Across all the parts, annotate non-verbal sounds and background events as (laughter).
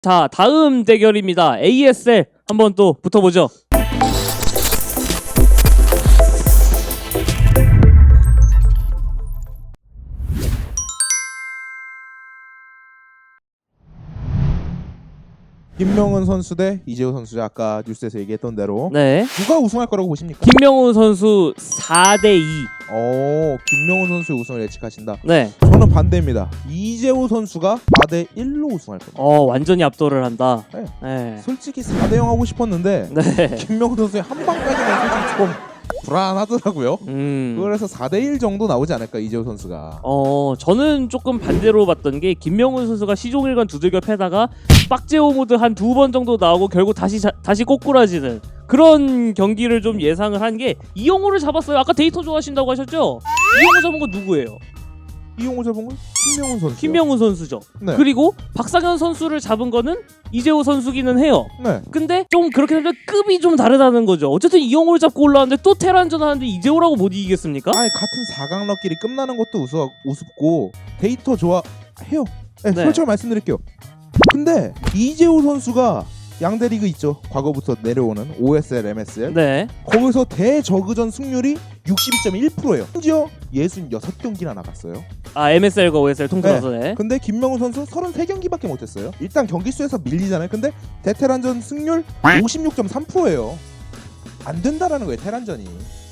자, 다음 대결입니다. ASL 한번 또 붙어보죠. 김명은 선수 대 이재호 선수 아까 뉴스에서 얘기했던 대로 네. 누가 우승할 거라고 보십니까? 김명훈 선수 4대 2. 오 김명은 선수의 우승을 예측하신다. 네. 저는 반대입니다. 이재호 선수가 4대 1로 우승할 겁니다. 어, 완전히 압도를 한다. 네. 네. 솔직히 4대 0 하고 싶었는데 네. 김명은 선수의 한 방까지는 솔직히 좀 불안하더라고요. 음. 그래서 4대 1 정도 나오지 않을까 이재호 선수가. 어, 저는 조금 반대로 봤던 게 김명훈 선수가 시종일관 두들겨 패다가 빡제오 모드 한 두 번 정도 나오고 결국 다시 자, 다시 꼬꾸라지는 그런 경기를 좀 예상을 한 게 이영호를 잡았어요. 아까 데이터 좋아하신다고 하셨죠? 이영호 잡은 거 누구예요? 이용호 잡은 건 김명은 선수. 김명훈 선수죠. 네. 그리고 박상현 선수를 잡은 거는 이재호 선수기는 해요. 네. 근데 좀 그렇게 되면 급이 좀 다르다는 거죠. 어쨌든 이영호를 잡고 올라왔는데 또 테란전 하는데 이재호라고 못 이기겠습니까? 아니 같은 4강러끼리 끝나는 것도 우스, 우습고 데이터 좋아해요. 네, 네. 솔직히 말씀드릴게요. 근데 이재호 선수가 양대 리그 있죠. 과거부터 내려오는 OSL, MSL. 네. 거기서 대저그전 승률이 62.1%예요. 심지어 66경기나 나갔어요. 아 MSL과 OSL 통틀어서 네. 근데 김명훈 선수 33경기밖에 못했어요. 일단 경기 수에서 밀리잖아요. 근데 대테란전 승률 56.3%예요. 안 된다라는 거예요, 테란전이.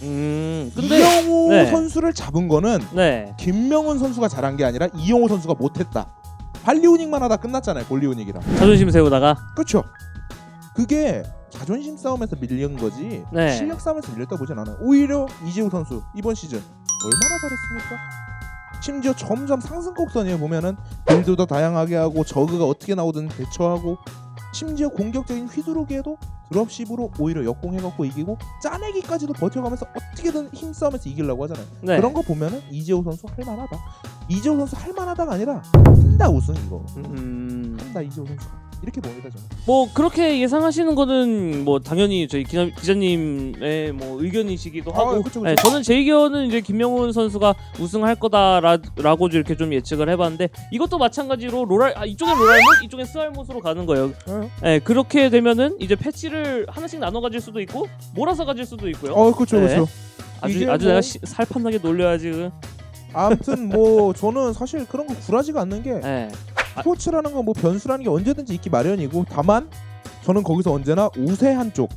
음. 근데 이영호 네. 선수를 잡은 거는 네. 김명훈 선수가 잘한 게 아니라 이영호 선수가 못했다. 발리오닉만 하다 끝났잖아요. 볼리오닉이랑. 자존심 세우다가 그렇죠. 그게 자존심 싸움에서 밀린 거지 네. 실력 싸움에서 밀렸다 보진 않아요. 오히려 이재우 선수 이번 시즌 얼마나 잘했습니까? 심지어 점점 상승 곡선이에요. 보면은 빌드도 다양하게 하고 저그가 어떻게 나오든 대처하고 심지어 공격적인 휘두르기에도 드롭십으로 오히려 역공해갖고 이기고 짜내기까지도 버텨가면서 어떻게든 힘싸움에서 이기려고 하잖아요. 네. 그런 거 보면은 이재호 선수 할만하다. 이재호 선수 할만하다가 아니라 한다 우승 이거. 음. 한다 이재호 선수. 이렇게 봅니다 저는. 뭐 그렇게 예상하시는 거는 뭐 당연히 저희 기자, 기자님의 뭐 의견이시기도 아, 하고 그쵸, 그쵸. 네, 저는 제 의견은 이제 김명훈 선수가 우승할 거다라고 이렇게 좀 예측을 해봤는데 이것도 마찬가지로 로랄 아, 이쪽에 로랄못 이쪽에 스알못으로 가는 거예요. 네. 네, 그렇게 되면은 이제 패치를 하나씩 나눠 가질 수도 있고 몰아서 가질 수도 있고요. 어 그렇죠 네. 그렇죠. 아주 이게 아주 뭐- 내가 시, 살판나게 놀려야지. 그. 아무튼 뭐 저는 사실 그런 거 굴하지가 않는 게 네. 스포츠라는 건 뭐 변수라는 게 언제든지 있기 마련이고 다만 저는 거기서 언제나 우세한 쪽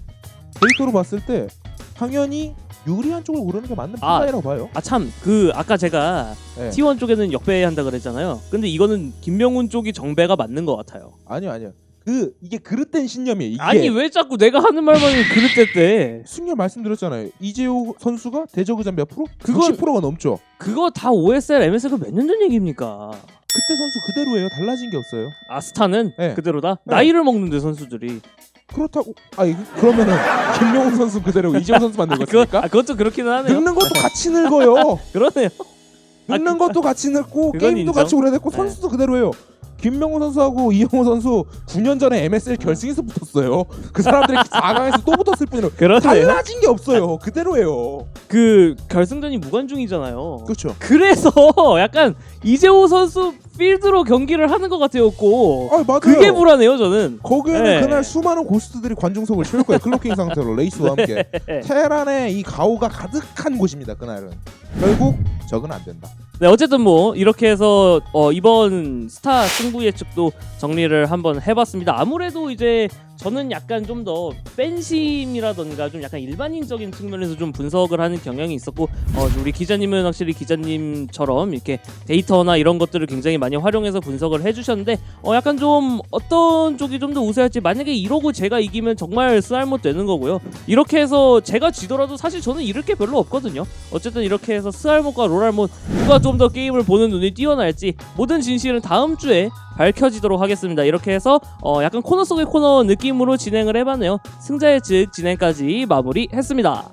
데이터로 봤을 때 당연히 유리한 쪽을 고르는 게 맞는 아. 판단이라고 봐요. 아 참 그 아까 제가 네. T1 쪽에는 역배한다 그랬잖아요. 근데 이거는 김명훈 쪽이 정배가 맞는 것 같아요. 아니요 아니요. 그 이게 그릇된 신념이에요. 이게 아니 왜 자꾸 내가 하는 말만 그릇됐대? (laughs) 승려 말씀드렸잖아요. 이재호 선수가 대저그전 몇 프로? 그건- 60%가 넘죠. 그거 다 OSL, MSL 그 몇 년 전 얘기입니까? 그때 선수 그대로예요. 달라진 게 없어요. 아스타는 네. 그대로다. 네. 나이를 먹는데 선수들이. 그렇다고 아니 그러면은 (laughs) 김명훈 선수 그대로 이재호 선수만 아, 그거, 늙었습니까? 아, 그것도 그렇기는 하네요. 늙는 것도 같이 늙어요. (laughs) 그러네요. 늙는 것도 같이 늙고 게임도 인정. 같이 오래됐고 네. 선수도 그대로예요. 김명훈 선수하고 이영호 선수 9년 전에 MSL 결승에서 붙었어요. 그 사람들이 4강에서 또 붙었을 뿐이에요. 그러네요. 달라진 게 없어요. 그대로예요. 그 결승전이 무관중이잖아요. 그렇죠. 그래서 약간 이재호 선수 필드로 경기를 하는 것 같아였고 아 맞아요. 그게 불안해요 저는. 거기에는 네. 그날 수많은 고스트들이 관중석을 채울 거예요. 클로킹 상태로 레이스와 함께. 테란의 이 가오가 가득한 곳입니다. 그날은. 결국 적은 안 된다. 네 어쨌든 뭐 이렇게 해서 어, 이번 스타 승부 예측도 정리를 한번 해봤습니다. 아무래도 이제 저는 약간 좀 더 팬심이라던가 좀 약간 일반인적인 측면에서 좀 분석을 하는 경향이 있었고 어, 우리 기자님은 확실히 기자님처럼 이렇게 데이터나 이런 것들을 굉장히 많이 활용해서 분석을 해주셨는데 어, 약간 좀 어떤 쪽이 좀 더 우세할지 만약에 이러고 제가 이기면 정말 쓰알못 되는 거고요. 이렇게 해서 제가 지더라도 사실 저는 잃을 게 별로 없거든요. 어쨌든 이렇게 해서 스알못과 롤알못 누가 좀 더 게임을 보는 눈이 뛰어날지 모든 진실은 다음 주에 밝혀지도록 하겠습니다. 이렇게 해서 어 약간 코너 속의 코너 느낌으로 진행을 해봤네요. 승자의 측 진행까지 마무리했습니다.